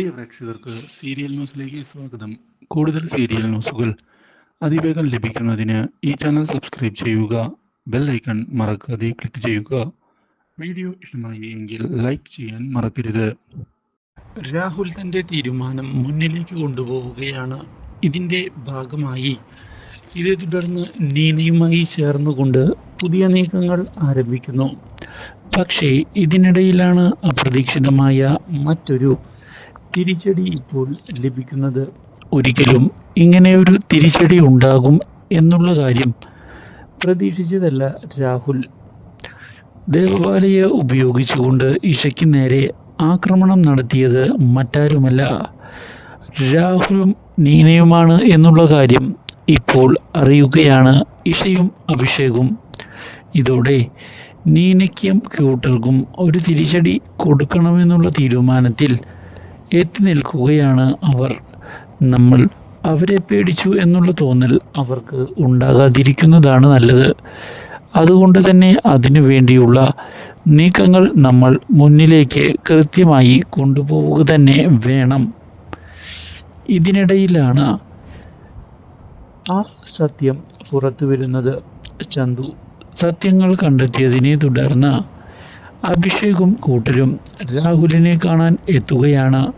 പ്രിയ പ്രേക്ഷകർക്ക് സീരിയൽ ന്യൂസിലേക്ക് സ്വാഗതം. കൂടുതൽ സീരിയൽ ന്യൂസുകൾ അതിവേഗം ലഭിക്കുന്നതിന് ഈ ചാനൽ സബ്സ്ക്രൈബ് ചെയ്യുക ബെൽ ഐക്കൺ മറക്കാതെ ക്ലിക്ക് ചെയ്യുക. വീഡിയോ ഇഷ്ടമായി എങ്കിൽ ലൈക്ക് ചെയ്യാൻ മറക്കരുത്. രാഹുൽ തന്റെ തീരുമാനം മുന്നിലേക്ക് കൊണ്ടുപോവുകയാണ്. ഇതിന്റെ ഭാഗമായി ഇതേ തുടർന്ന് നീനയുമായി ചേർന്നുകൊണ്ട് പുതിയ നീക്കങ്ങൾ ആരംഭിക്കുന്നു. പക്ഷേ ഇതിനിടയിലാണ് അപ്രതീക്ഷിതമായ മറ്റൊരു തിരിച്ചടി ഇപ്പോൾ ലഭിക്കുന്നത് ഒരിക്കലും ഇങ്ങനെയൊരു തിരിച്ചടി ഉണ്ടാകും എന്നുള്ള കാര്യം പ്രതീക്ഷിച്ചതല്ല രാഹുൽ. ദേവപാലയെ ഉപയോഗിച്ചുകൊണ്ട് ഇഷയ്ക്ക് നേരെ ആക്രമണം നടത്തിയത് മറ്റാരുമല്ല. രാഹുലും നീനയുമാണ് എന്നുള്ള കാര്യം ഇപ്പോൾ അറിയുകയാണ് ഇഷയും അഭിഷേകും. ഇതോടെ നീനയ്ക്കും ക്യൂട്ടർക്കും ഒരു തിരിച്ചടി കൊടുക്കണമെന്നുള്ള തീരുമാനത്തിൽ എത്തി നിൽക്കുകയാണ് അവർ. നമ്മൾ അവരെ പേടിച്ചു എന്നുള്ള തോന്നൽ അവർക്ക് ഉണ്ടാകാതിരിക്കുന്നതാണ് നല്ലത്. അതുകൊണ്ട് തന്നെ അതിനു വേണ്ടിയുള്ള നീക്കങ്ങൾ നമ്മൾ മുന്നിലേക്ക് കൃത്യമായി കൊണ്ടുപോവുക തന്നെ വേണം. ഇതിനിടയിലാണ് ആ സത്യം പുറത്തു വരുന്നത് ചന്തു സത്യങ്ങൾ കണ്ടെത്തിയതിനെ തുടർന്ന് അഭിഷേകും കൂട്ടരും രാഹുലിനെ കാണാൻ എത്തുകയാണ്.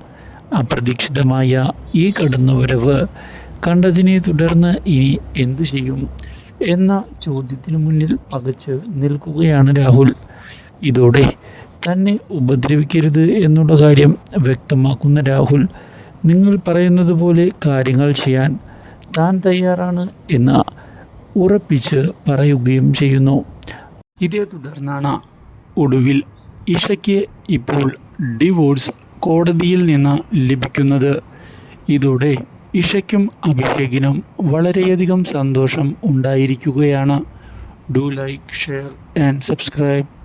അപ്രതീക്ഷിതമായ ഈ കടന്നുവരവ് കണ്ടതിനെ തുടർന്ന് ഇനി എന്തു ചെയ്യും എന്ന ചോദ്യത്തിനു മുന്നിൽ പകച്ച് നിൽക്കുകയാണ് രാഹുൽ. ഇതോടെ തന്നെ ഉപദ്രവിക്കരുത് എന്നുള്ള കാര്യം വ്യക്തമാക്കുന്ന രാഹുൽ നിങ്ങൾ പറയുന്നത് പോലെ കാര്യങ്ങൾ ചെയ്യാൻ താൻ തയ്യാറാണ് എന്ന് ഉറപ്പിച്ച് പറയുകയും ചെയ്യുന്നു. ഇതേ തുടർന്നാണ് ഒടുവിൽ ഇഷയ്ക്ക് ഇപ്പോൾ ഡിവോഴ്സ് കോടതിയിൽ നിന്ന് ലഭിക്കുന്നത്. ഇതോടെ ഇഷയ്ക്കും അഭിഷേകിനും വളരെയധികം സന്തോഷം ഉണ്ടായിരിക്കുകയാണ്. Do like share and subscribe.